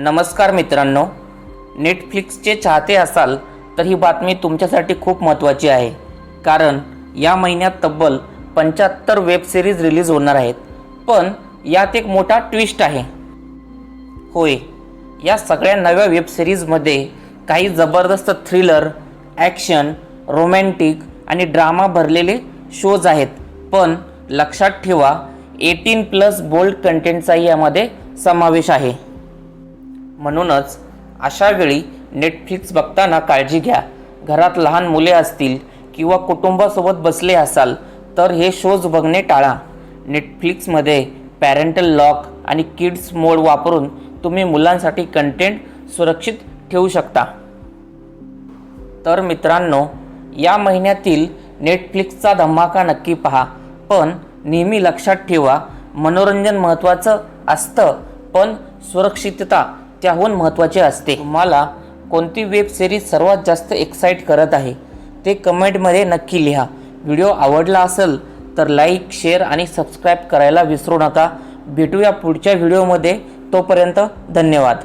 नमस्कार मित्रांनो. नेटफ्लिक्सचे चाहते असाल तर ही बातमी तुमच्यासाठी खूप महत्त्वाची आहे. कारण या महिन्यात तब्बल पंच्याहत्तर वेब सिरीज रिलीज होणार आहेत. पण यात एक मोठा ट्विस्ट आहे. होय या सगळ्या नव्या वेब सिरीजमध्ये काही जबरदस्त थ्रिलर ॲक्शन रोमॅन्टिक आणि ड्रामा भरलेले शोज आहेत. पण लक्षात ठेवा एटीन प्लस बोल्ड कंटेंटचाही यामध्ये समावेश आहे. म्हणूनच अशा वेळी नेटफ्लिक्स बघताना काळजी घ्या. घरात लहान मुले असतील किंवा कुटुंबासोबत बसले असाल तर हे शोज बघणे टाळा. नेटफ्लिक्समध्ये पॅरेंटल लॉक आणि किड्स मोड वापरून तुम्ही मुलांसाठी कंटेंट सुरक्षित ठेवू शकता. तर मित्रांनो या महिन्यातील नेटफ्लिक्सचा धमाका नक्की पहा. पण नेहमी लक्षात ठेवा मनोरंजन महत्त्वाचं असतं पण सुरक्षितता त्याहून महत्त्वाचे असते. तुम्हाला कोणती वेब सिरीज सर्वात जास्त एक्साईट करत आहे ते कमेंटमध्ये नक्की लिहा. व्हिडिओ आवडला असेल तर लाईक शेअर आणि सबस्क्राईब करायला विसरू नका. भेटूया पुढच्या व्हिडिओमध्ये तोपर्यंत धन्यवाद.